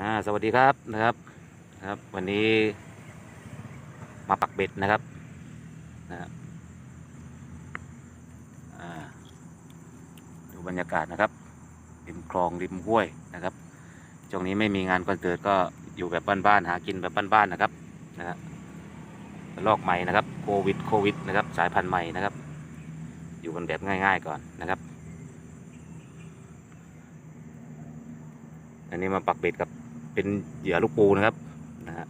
อ่าสวัสดีครับนะครับนะครับ วันนี้มาปักเบ็ดนะครับนะครับดูบรรยากาศนะครับริมคลองริมห้วยนะครับช่วงนี้ไม่มีงานคอนเสิร์ตก็อยู่แบบบ้านๆหากินแบบบ้านๆนะครับนะฮะลอกใหม่นะครับโควิดโควิดนะครับสายพันธุ์ใหม่นะครับ อยู่กันแบบง่าย ๆก่อนนะครับอันนี้มาปักเบ็ดกับ เป็นเหยื่อลูกปูนะครับนะฮะ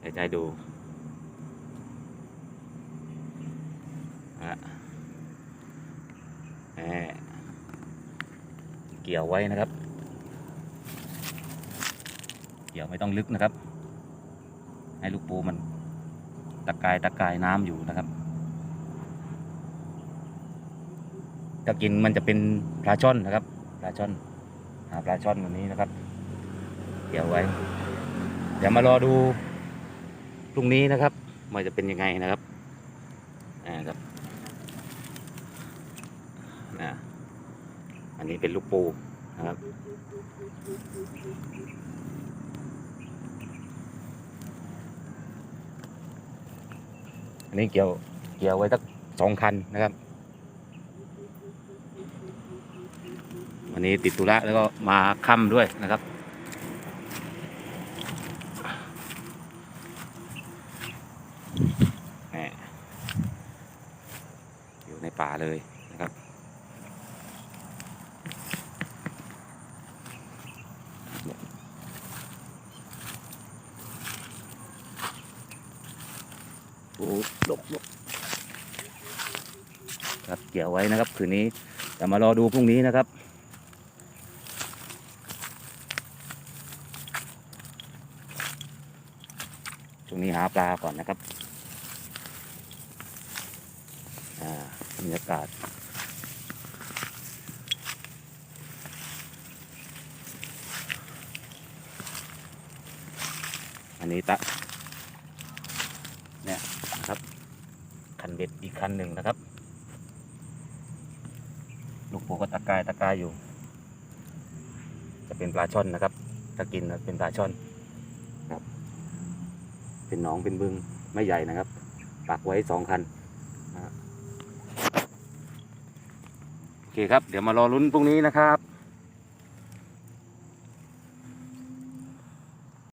เดี๋ยวจะดูนะฮะแหมเกี่ยวไว้นะครับ เกี่ยวไม่ต้องลึกนะครับ ให้ลูกปูมันตะกายตะกายน้ำอยู่นะครับถ้ากินมันจะเป็นปลาช่อนนะครับปลาช่อนหาปลาช่อนวันนี้นะครับ เดี๋ยวไว้ เดี๋ยวมารอดูพรุ่งนี้นะครับมันจะเป็นยังไงนะครับอ่าครับนะอันนี้เป็นลูกปูนะครับอันนี้เกี่ยวเกี่ยวไว้สักสองคันนะครับ วันนี้ติดธุระแล้วก็มาค่ำด้วยนะครับ แหม่อยู่ในป่า เลยนะครับ โอ้หลบหลบครับเกี่ยวไว้นะครับคืนนี้จะมารอดูพรุ่งนี้นะครับช่วงนี้หาปลาก่อนนะครับ อ่า บรรยากาศอันนี้ตะเนี่ยนะครับคันเบ็ดอีกคันหนึ่งนะครับ ลูกปูก็ตะกายตะกายอยู่ จะเป็นปลาช่อนนะครับถ้ากินเป็นปลาช่อนเป็นหนองเป็นบึงไม่ใหญ่นะครับปักไว้สองคันนะฮะ โอเคครับ เดี๋ยวมารอลุ้นพรุ่งนี้นะครับ